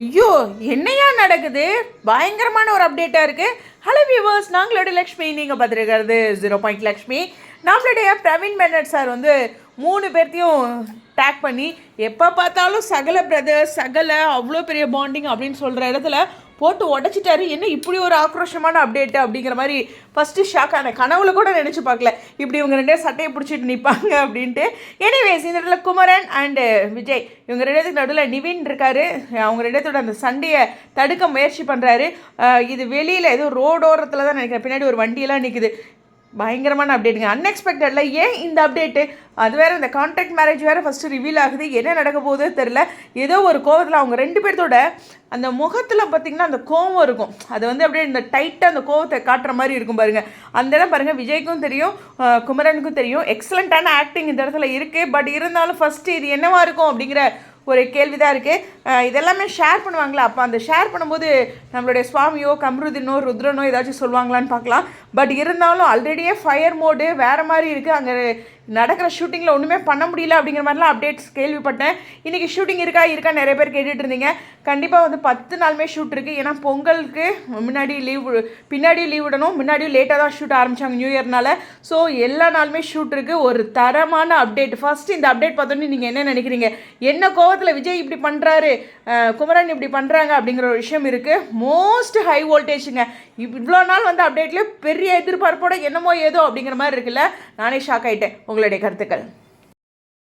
ஐயோ என்னையா நடக்குது? பயங்கரமான ஒரு அப்டேட்டாக இருக்குது ஹலோ வியூவர்ஸ் நாங்களோட லக்ஷ்மி நீங்கள் பார்த்துருக்கிறது ஜீரோ பாயிண்ட் லக்ஷ்மி. நம்மளுடைய பிரவீன் மேனட் சார் வந்து மூணு பேர்த்தையும் டேக் பண்ணி எப்போ பார்த்தாலும் சகல பிரதர்ஸ் சகல அவ்வளோ பெரிய பாண்டிங் அப்படின்னு சொல்கிற இடத்துல போட்டு உடச்சிட்டாரு. என்ன இப்படி ஒரு ஆக்ரோஷமான அப்டேட்டு அப்படிங்கிற மாதிரி ஃபஸ்ட்டு ஷாக் ஆன கனவுல கூட நினச்சி பார்க்கல. இப்படி இவங்க ரெண்டே சட்டையை பிடிச்சிட்டு நிற்பாங்க அப்படின்ட்டு. எனிவேஸ் இந்த இடத்துல குமரன் அண்டு விஜய் இவங்க ரெண்டுத்துக்கு நடுவில் நிவின் இருக்காரு. அவங்க ரெண்டுத்தோட அந்த சண்டையை தடுக்க முயற்சி பண்ணுறாரு இது வெளியில் ஏதோ ரோடோரத்தில் தான் நினைக்கிறேன். பின்னாடி ஒரு வண்டியெல்லாம் நிற்குது பயங்கரமான அப்டேட்டுங்க அன்எக்ஸ்பெக்டடில் ஏன் இந்த அப்டேட்டு அது வேறு இந்த கான்ட்ராக்ட் மேரேஜ் வேறு ஃபஸ்ட்டு ரிவீல் ஆகுது. என்ன நடக்க போகுதோ தெரில ஏதோ ஒரு கோவத்தில் அவங்க ரெண்டு பேர்த்தோட அந்த முகத்தில் பார்த்திங்கன்னா அந்த கோவம் இருக்கும். அது வந்து அப்படியே இந்த டைட்டாக அந்த கோவத்தை காட்டுற மாதிரி இருக்கும் பாருங்கள் அந்த இடம் பாருங்கள் விஜய்க்கும் தெரியும் குமரனுக்கும் தெரியும். எக்ஸலண்ட்டான ஆக்டிங் இந்த இடத்துல இருக்குது பட் இருந்தாலும் ஃபஸ்ட்டு இது என்னவாக இருக்கும் அப்படிங்கிற ஒரு கேள்வி தான் இருக்குது இதெல்லாமே ஷேர் பண்ணுவாங்களா? அப்போ அந்த ஷேர் பண்ணும்போது நம்மளுடைய சுவாமியோ கம்ருதினோ ருத்ரனோ ஏதாச்சும் சொல்லுவாங்களான்னு பார்க்கலாம். பட் இருந்தாலும் ஆல்ரெடியே ஃபயர் மோடு வேறு மாதிரி இருக்குது அங்கே நடக்கிற ஷூட்டிங்கில் ஒன்றுமே பண்ண முடியல அப்படிங்கிற மாதிரிலாம் அப்டேட்ஸ் கேள்விப்பட்டேன். இன்றைக்கி ஷூட்டிங் இருக்கா இருக்கா நிறைய பேர் கேட்டுட்டு இருந்தீங்க. கண்டிப்பாக வந்து பத்து நாளுமே ஷூட் இருக்குது ஏன்னா பொங்கலுக்கு முன்னாடி லீவ் பின்னாடி லீவ் விடணும். முன்னாடியும் லேட்டாக தான் ஷூட் ஆரம்பித்தாங்க நியூ இயர்னால ஸோ எல்லா நாளுமே ஷூட் இருக்குது ஒரு தரமான அப்டேட் ஃபஸ்ட்டு இந்த அப்டேட் பார்த்தோன்னே நீங்கள் என்ன நினைக்கிறீங்க? என்ன கோவத்தில் விஜய் இப்படி பண்ணுறாரு குமரன் இப்படி பண்ணுறாங்க அப்படிங்கிற ஒரு விஷயம் இருக்குது மோஸ்ட் ஹை வோல்டேஜுங்க இவ்வளோ நாள் வந்து அப்டேட்லேயே பெரிய எதிர்பார்ப்போட என்னமோ ஏதோ அப்படிங்கிற மாதிரி இருக்குல்ல? நானே ஷாக் ஆகிட்டேன் உங்களுடைய கருத்துக்கள்.